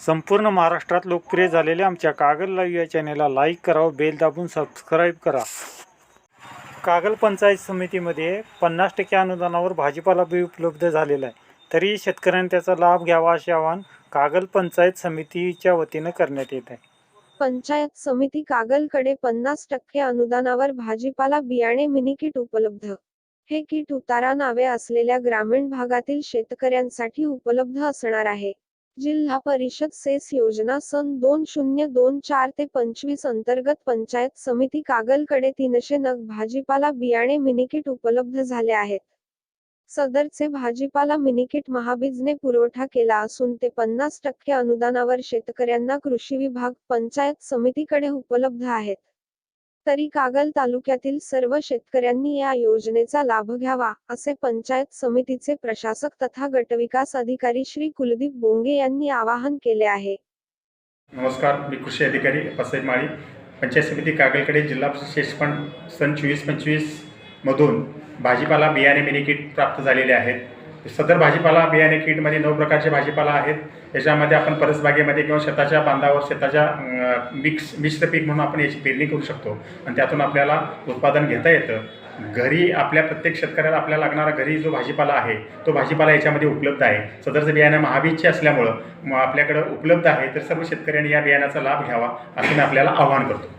संपूर्ण महाराष्ट्रात लोकप्रिय झालेल्या आमच्या कागल लाईव्ह या चॅनेलला लाईक करावं बेल दाबून सबस्क्राईब करा. कागल पंचायत समितीमध्ये पन्नास टक्के अनुदानावर भाजीपाला बी उपलब्ध झालेला आहे. तरी शेतकऱ्यांनी त्याचा लाभ घ्यावा असे आवाहन कागल पंचायत समितीच्या वतीनं करण्यात येत आहे. पंचायत समिती कागलकडे पन्नास टक्के अनुदानावर भाजीपाला बियाणे मिनी किट उपलब्ध. हे किट उतारा नावे असलेल्या ग्रामीण भागातील शेतकऱ्यांसाठी उपलब्ध असणार आहे. जिल्हा परिषद सेस योजना सन दोन शून्य दोन चार ते पंचवीस अंतर्गत पंचायत समिती कागलकडे तीनशे नग भाजीपाला बियाणे मिनिकिट उपलब्ध झाले आहेत. सदरचे भाजीपाला मिनिकिट महाबीजने पुरवठा केला असून ते पन्नास टक्के अनुदानावर शेतकऱ्यांना कृषी विभाग पंचायत समितीकडे उपलब्ध आहेत. तरी कागल तालुक्यातील सर्व शेतकऱ्यांनी या योजनेचा लाभ घ्यावा असे पंचायत समितीचे प्रशासक तथा गटविकास अधिकारी श्री कुलदीप बोंगे यांनी आवाहन केले आहे. नमस्कार मी कृषी अधिकारी अप्पासाहेब माळी. पंचायत समिती कागलकडे जिल्हा फंड सन चोवीस पंचवीस मधून भाजीपाला बियाणे मिनी किट प्राप्त झालेले आहेत. सदर भाजीपाला बियाणे किटमध्ये नऊ प्रकारचे भाजीपाला आहेत. याच्यामध्ये आपण परसबागेमध्ये किंवा शेताच्या बांधावर शेताच्या मिक्स मिश्र पीक म्हणून आपण याची पेरणी करू शकतो. आणि त्यातून आपल्याला उत्पादन घेता येतं. घरी आपल्या प्रत्येक शेतकऱ्याला आपल्याला लागणारा घरी जो भाजीपाला आहे तो भाजीपाला याच्यामध्ये उपलब्ध आहे. सदरचं बियाणं महाबीजचे असल्यामुळं मग आपल्याकडं उपलब्ध आहे तर सर्व शेतकऱ्यांनी या बियाण्याचा लाभ घ्यावा असं मी आपल्याला आवाहन करतो.